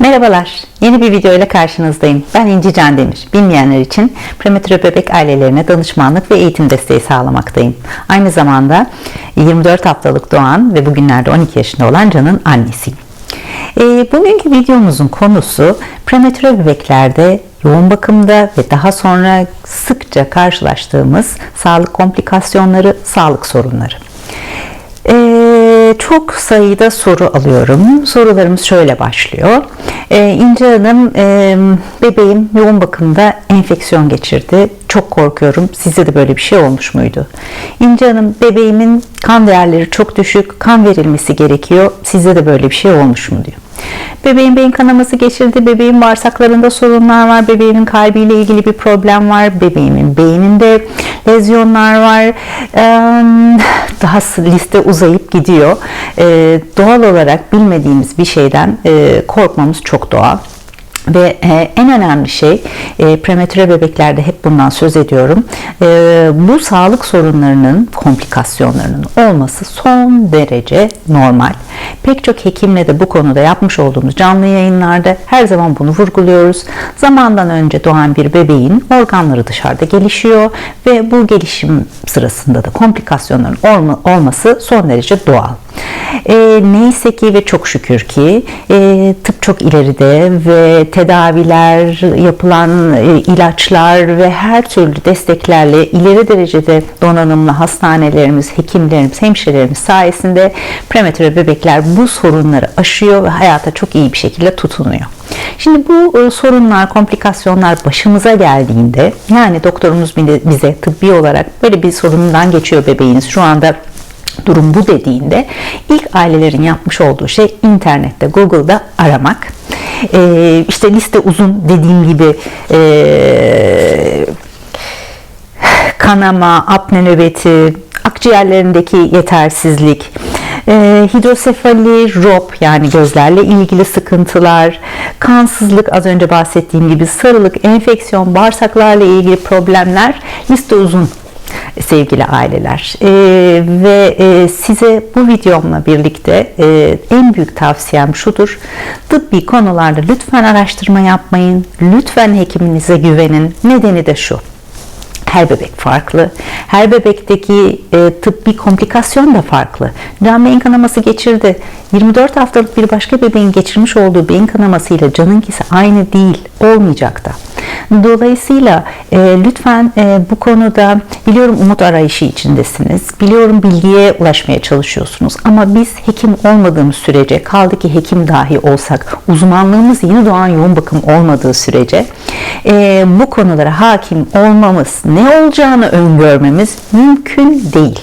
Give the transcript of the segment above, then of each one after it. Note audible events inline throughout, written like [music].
Merhabalar, yeni bir video ile karşınızdayım. Ben İnci Can Demir. Bilmeyenler için prematüre bebek ailelerine danışmanlık ve eğitim desteği sağlamaktayım. Aynı zamanda 24 haftalık doğan ve bugünlerde 12 yaşında olan Can'ın annesiyim. E, bugünkü videomuzun konusu prematüre bebeklerde yoğun bakımda ve daha sonra sıkça karşılaştığımız sağlık komplikasyonları, sağlık sorunları. Ee, çok sayıda soru alıyorum. Sorularımız şöyle başlıyor. Ee, İnce Hanım, e, bebeğim yoğun bakımda enfeksiyon geçirdi. Çok korkuyorum. Sizde de böyle bir şey olmuş muydu? İnce Hanım, bebeğimin kan değerleri çok düşük. Kan verilmesi gerekiyor. Sizde de böyle bir şey olmuş mu diyor. Bebeğin beyin kanaması geçirdi. Bebeğin bağırsaklarında sorunlar var. Bebeğimin kalbiyle ilgili bir problem var. Bebeğimin beyninde lezyonlar var. Daha liste uzayıp gidiyor. Doğal olarak bilmediğimiz bir şeyden korkmamız çok doğal. Ve e, en önemli şey e, prematüre bebeklerde hep bundan söz ediyorum. E, bu sağlık sorunlarının komplikasyonlarının olması son derece normal. Pek çok hekimle de bu konuda yapmış olduğumuz canlı yayınlarda her zaman bunu vurguluyoruz. Zamandan önce doğan bir bebeğin organları dışarıda gelişiyor ve bu gelişim sırasında da komplikasyonların olma, olması son derece doğal. E, neyse ki ve çok şükür ki e, tıp çok ileride ve tedaviler, yapılan e, ilaçlar ve her türlü desteklerle ileri derecede donanımlı hastanelerimiz, hekimlerimiz, hemşirelerimiz sayesinde prematüre bebekler bu sorunları aşıyor ve hayata çok iyi bir şekilde tutunuyor. Şimdi bu e, sorunlar, komplikasyonlar başımıza geldiğinde yani doktorumuz bize tıbbi olarak böyle bir sorundan geçiyor bebeğiniz şu anda durum bu dediğinde ilk ailelerin yapmış olduğu şey internette, Google'da aramak. Ee, işte liste uzun dediğim gibi e, kanama, apne nöbeti, akciğerlerindeki yetersizlik, e, hidrosefali, ROP yani gözlerle ilgili sıkıntılar, kansızlık az önce bahsettiğim gibi sarılık, enfeksiyon, bağırsaklarla ilgili problemler liste uzun sevgili aileler e, ve e, size bu videomla birlikte e, en büyük tavsiyem şudur tıbbi konularda lütfen araştırma yapmayın lütfen hekiminize güvenin nedeni de şu her bebek farklı. Her bebekteki e, tıbbi komplikasyon da farklı. Can beyin kanaması geçirdi. 24 haftalık bir başka bebeğin geçirmiş olduğu beyin kanamasıyla canınkisi aynı değil. Olmayacak da. Dolayısıyla e, lütfen e, bu konuda biliyorum umut arayışı içindesiniz. Biliyorum bilgiye ulaşmaya çalışıyorsunuz. Ama biz hekim olmadığımız sürece kaldı ki hekim dahi olsak uzmanlığımız yeni doğan yoğun bakım olmadığı sürece e, bu konulara hakim olmamız ne olacağını öngörmemiz mümkün değil.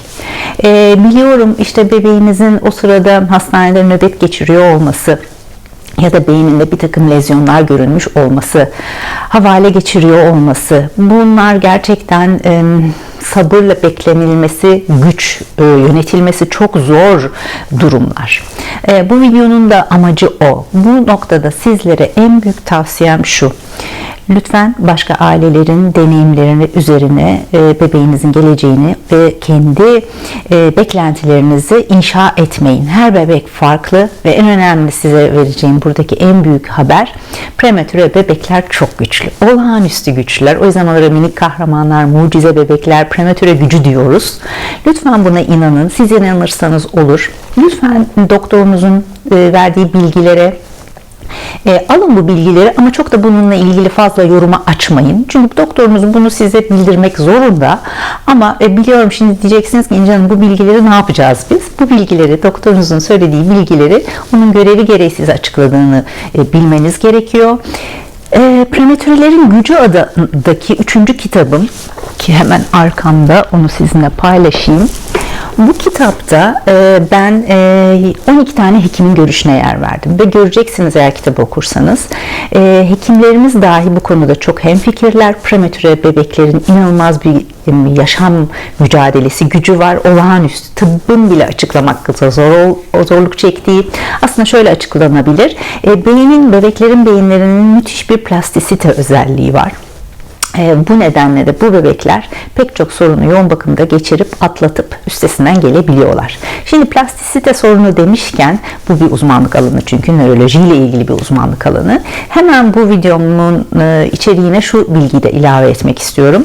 E, biliyorum işte bebeğinizin o sırada hastanede nöbet geçiriyor olması ya da beyninde bir takım lezyonlar görülmüş olması, havale geçiriyor olması bunlar gerçekten e, sabırla beklenilmesi güç, e, yönetilmesi çok zor durumlar. E, bu videonun da amacı o. Bu noktada sizlere en büyük tavsiyem şu. Lütfen başka ailelerin deneyimlerini üzerine e, bebeğinizin geleceğini ve kendi e, beklentilerinizi inşa etmeyin. Her bebek farklı ve en önemli size vereceğim buradaki en büyük haber prematüre bebekler çok güçlü. Olağanüstü güçlüler. O yüzden onlara minik kahramanlar, mucize bebekler, prematüre gücü diyoruz. Lütfen buna inanın. Siz inanırsanız olur. Lütfen doktorunuzun e, verdiği bilgilere e, alın bu bilgileri ama çok da bununla ilgili fazla yoruma açmayın. Çünkü doktorunuz bunu size bildirmek zorunda. Ama e, biliyorum şimdi diyeceksiniz ki İnce bu bilgileri ne yapacağız biz? Bu bilgileri doktorunuzun söylediği bilgileri onun görevi gereği size açıkladığını e, bilmeniz gerekiyor. E, Prematürelerin Gücü adındaki üçüncü kitabım ki hemen arkamda onu sizinle paylaşayım. Bu kitapta e, ben e, 12 tane hekimin görüşüne yer verdim ve göreceksiniz eğer kitabı okursanız. E, hekimlerimiz dahi bu konuda çok hemfikirler. Prematüre bebeklerin inanılmaz bir yaşam mücadelesi gücü var. Olağanüstü tıbbın bile açıklamakta zor zorluk çektiği aslında şöyle açıklanabilir. E, beynin bebeklerin beyinlerinin müthiş bir plastisite özelliği var bu nedenle de bu bebekler pek çok sorunu yoğun bakımda geçirip atlatıp üstesinden gelebiliyorlar. Şimdi plastisite sorunu demişken bu bir uzmanlık alanı çünkü nörolojiyle ilgili bir uzmanlık alanı. Hemen bu videomun e, içeriğine şu bilgiyi de ilave etmek istiyorum.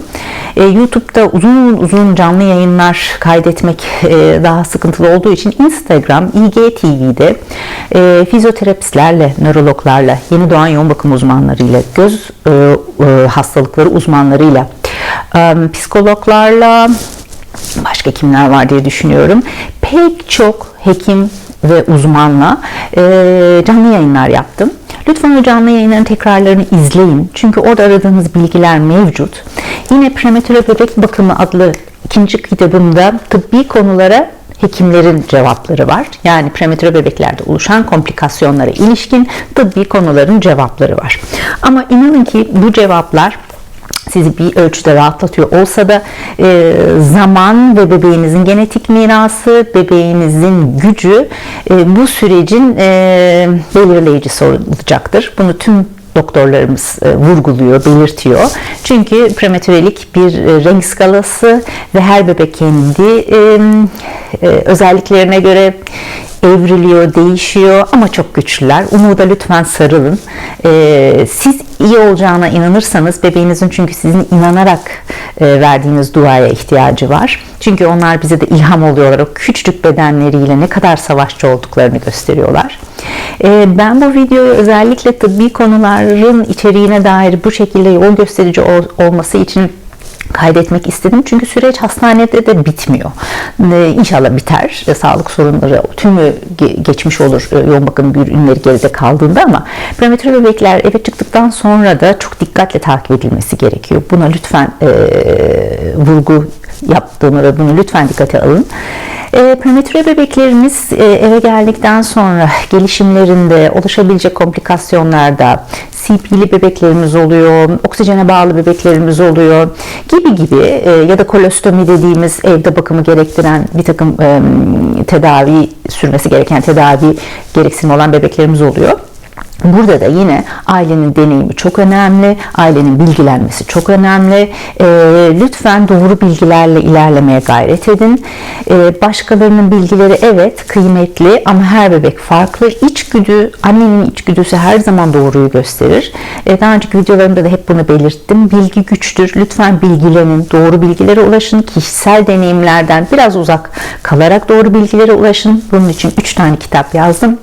E, YouTube'da uzun uzun canlı yayınlar kaydetmek daha sıkıntılı olduğu için Instagram, IGTV'de fizyoterapistlerle, nörologlarla, yeni doğan yoğun bakım uzmanlarıyla, göz hastalıkları uzmanlarıyla, psikologlarla, başka kimler var diye düşünüyorum. Pek çok hekim ve uzmanla canlı yayınlar yaptım. Lütfen o canlı yayınların tekrarlarını izleyin. Çünkü orada aradığınız bilgiler mevcut. Yine Prematüre Bebek Bakımı adlı ikinci kitabımda tıbbi konulara hekimlerin cevapları var. Yani prematüre bebeklerde oluşan komplikasyonlara ilişkin tıbbi konuların cevapları var. Ama inanın ki bu cevaplar sizi bir ölçüde rahatlatıyor olsa da e, zaman ve bebeğinizin genetik mirası, bebeğinizin gücü e, bu sürecin e, belirleyicisi olacaktır. Bunu tüm doktorlarımız e, vurguluyor, belirtiyor. Çünkü prematürelik bir e, renk skalası ve her bebek kendi e, özelliklerine göre evriliyor, değişiyor ama çok güçlüler. Umuda lütfen sarılın. Siz iyi olacağına inanırsanız bebeğinizin çünkü sizin inanarak verdiğiniz duaya ihtiyacı var. Çünkü onlar bize de ilham oluyorlar. O küçücük bedenleriyle ne kadar savaşçı olduklarını gösteriyorlar. Ee, ben bu videoyu özellikle tıbbi konuların içeriğine dair bu şekilde yol gösterici ol, olması için kaydetmek istedim. Çünkü süreç hastanede de bitmiyor. Ee, inşallah biter. Ee, sağlık sorunları tümü geçmiş olur e, yoğun bakım ürünleri geride kaldığında ama prematür bebekler eve çıktıktan sonra da çok dikkatle takip edilmesi gerekiyor. Buna lütfen e, vurgu yaptığımı ve bunu lütfen dikkate alın. E, prematüre bebeklerimiz e, eve geldikten sonra gelişimlerinde oluşabilecek komplikasyonlarda CP'li bebeklerimiz oluyor, oksijene bağlı bebeklerimiz oluyor gibi gibi e, ya da kolostomi dediğimiz evde bakımı gerektiren bir takım e, tedavi sürmesi gereken tedavi gereksinimi olan bebeklerimiz oluyor. Burada da yine ailenin deneyimi çok önemli, ailenin bilgilenmesi çok önemli. E, lütfen doğru bilgilerle ilerlemeye gayret edin. E, başkalarının bilgileri evet kıymetli ama her bebek farklı. İçgüdü, annenin içgüdüsü her zaman doğruyu gösterir. E, daha önceki videolarımda da hep bunu belirttim. Bilgi güçtür. Lütfen bilgilenin, doğru bilgilere ulaşın. Kişisel deneyimlerden biraz uzak kalarak doğru bilgilere ulaşın. Bunun için 3 tane kitap yazdım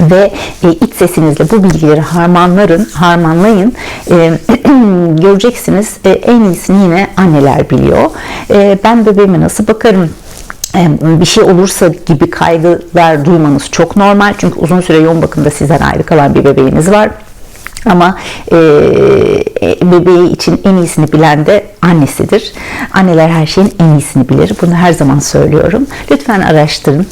ve e, iç sesinizle bu bilgileri harmanların, harmanlayın. E, [clears throat] göreceksiniz e, en iyisini yine anneler biliyor. E, ben bebeğime nasıl bakarım? E, bir şey olursa gibi kaygılar duymanız çok normal. Çünkü uzun süre yoğun bakımda sizden ayrı kalan bir bebeğiniz var. Ama e, e, bebeği için en iyisini bilen de annesidir. Anneler her şeyin en iyisini bilir. Bunu her zaman söylüyorum. Lütfen araştırın.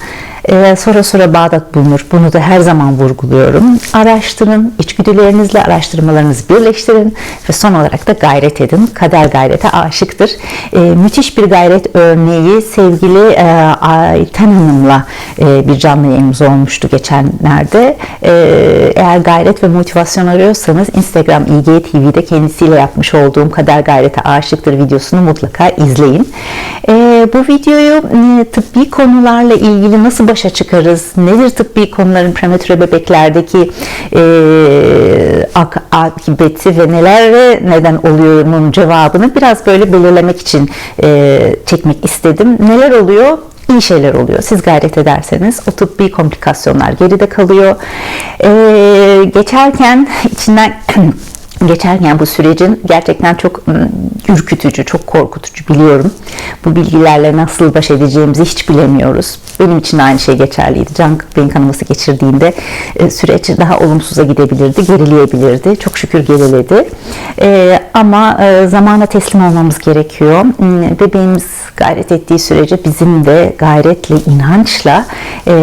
Ee, sonra sonra Bağdat bulunur. Bunu da her zaman vurguluyorum. Araştırın, içgüdülerinizle araştırmalarınızı birleştirin ve son olarak da gayret edin. Kader gayrete aşıktır. Ee, müthiş bir gayret örneği sevgili e, Ayten Hanım'la e, bir canlı yayınımız olmuştu geçenlerde. Ee, eğer gayret ve motivasyon arıyorsanız Instagram IGTV'de kendisiyle yapmış olduğum Kader gayrete aşıktır videosunu mutlaka izleyin. Bu videoyu e, tıbbi konularla ilgili nasıl başa çıkarız? Nedir tıbbi konuların prematüre bebeklerdeki e, ak akıbeti ve nelere neden oluyor'un cevabını biraz böyle belirlemek için e, çekmek istedim. Neler oluyor? iyi şeyler oluyor. Siz gayret ederseniz o tıbbi komplikasyonlar geride kalıyor. Ee, geçerken [laughs] içinden [clears throat] geçerken bu sürecin gerçekten çok ürkütücü, çok korkutucu biliyorum. Bu bilgilerle nasıl baş edeceğimizi hiç bilemiyoruz. Benim için aynı şey geçerliydi. Can beyin kanaması geçirdiğinde e, süreç daha olumsuza gidebilirdi, gerileyebilirdi. Çok şükür geriledi. E, ama e, zamana teslim olmamız gerekiyor. Bebeğimiz gayret ettiği sürece bizim de gayretle, inançla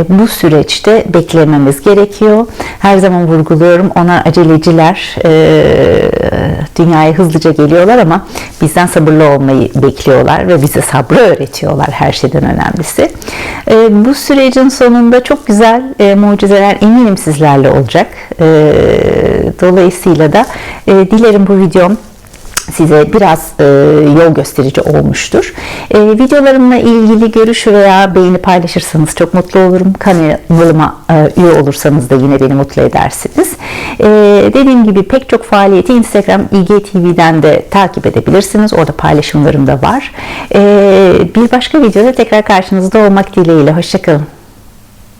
bu süreçte beklememiz gerekiyor. Her zaman vurguluyorum ona aceleciler dünyaya hızlıca geliyorlar ama bizden sabırlı olmayı bekliyorlar ve bize sabrı öğretiyorlar her şeyden önemlisi. E, bu sürecin sonunda çok güzel e, mucizeler eminim sizlerle olacak. E, dolayısıyla da e, dilerim bu videom size biraz e, yol gösterici olmuştur. E, videolarımla ilgili görüş veya beğeni paylaşırsanız çok mutlu olurum. Kanalıma e, üye olursanız da yine beni mutlu edersiniz. E, dediğim gibi pek çok faaliyeti Instagram IGTV'den de takip edebilirsiniz. Orada paylaşımlarım da var. E, bir başka videoda tekrar karşınızda olmak dileğiyle. Hoşçakalın.